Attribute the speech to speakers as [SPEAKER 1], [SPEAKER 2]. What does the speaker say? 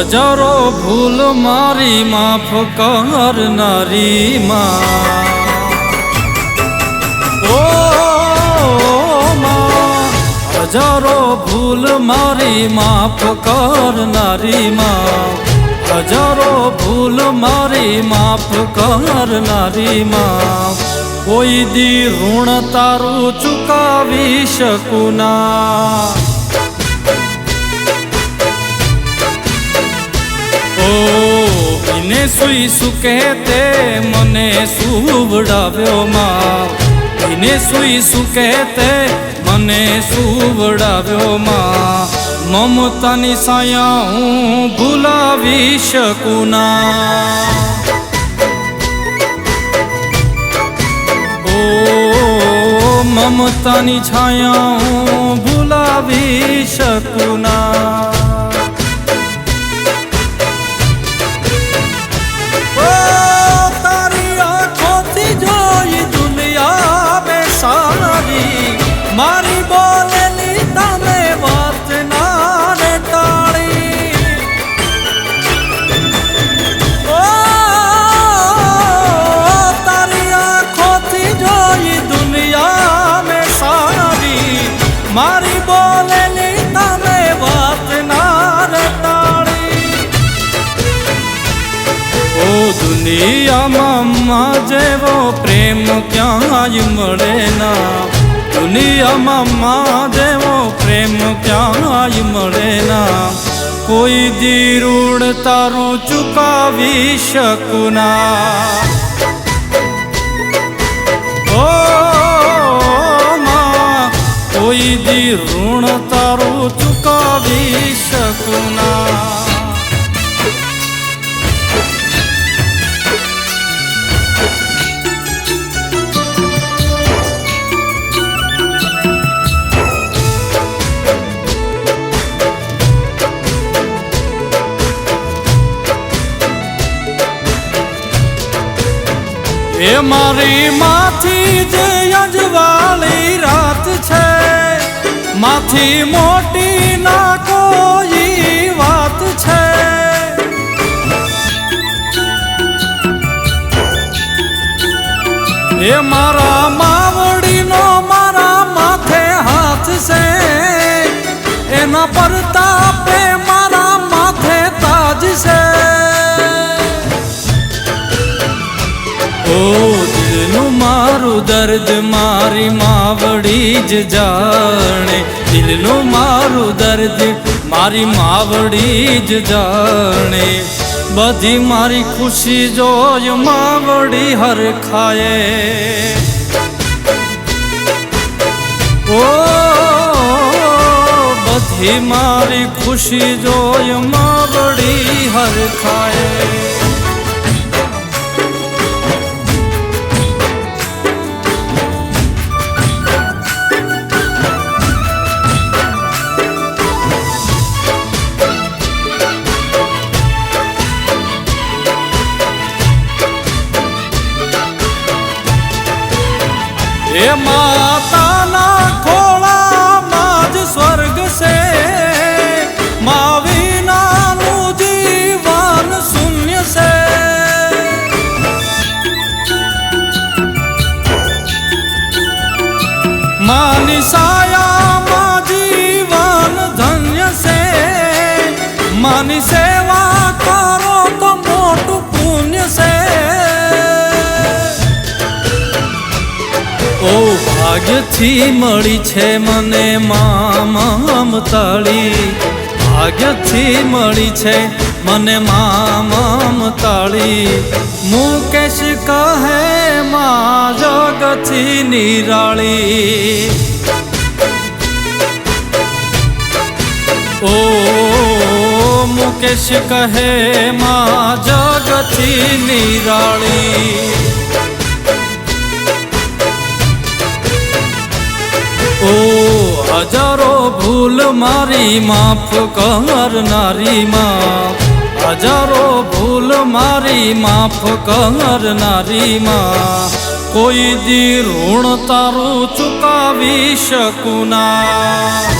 [SPEAKER 1] હજારો ભૂલ મારી માફ કરનારી માં, હજારો ભૂલ મારી માફ કરનારી માં હજારો ભૂલ મારી માફ કરનારી માં કોઈ દી ઋણ તારું ચુકાવી શકું ના. એને સુઈ સુકે તે મને સુવડાવ્યો માં એને સુઈ સુકે તે મને સુવડાવ્યો માં મમતાની સાયા હું ભૂલાવી શકું ના. મમતાની છાયા હું ભૂલાવી શકું ના. દુનિયામાં મા જેવો પ્રેમ ક્યાંય મળે ના. દુનિયામાં મા જેવો પ્રેમ ક્યાંય મળે ના. કોઈ દીરૂડ તારું ચુકાવી શકુના. કોઈ દી ઋણ તારું ચુકાવી શકું એ મારી માથી જે અજવાળી રાત છે, માથી મોટી ના કોઈ વાત છે. એ મારા માવડીનો મારા માથે હાથ છે, એના પરતાપે મારું દર્દ, મારી માવડી જ જાણે. દિલનું મારું દર્દ, મારી માવડી જ જાણે. બધી મારી ખુશી જોય માવડી હર ખાયે. ઓ, બધી મારી ખુશી જોય માવડી હર માતાના ખોળામાં જ સ્વર્ગ છે. માવીનાનું જીવન શૂન્ય છે. માની સાયામાં ભાગ્યથી મળી છે મને મામ તાળી. ભાગ્યથી મળી છે મને મામ તાળી. મુકેશ કહે, મા જગથી નિરાળી. ઓ મુકેશ કહે, મા જગથી નિરાળી. હજારો ભૂલ મારી માફ કરનારી માં હજારો ભૂલ મારી માફ કરનારી માં કોઈ દી ઋણ તારું ચુકાવી શકું ના.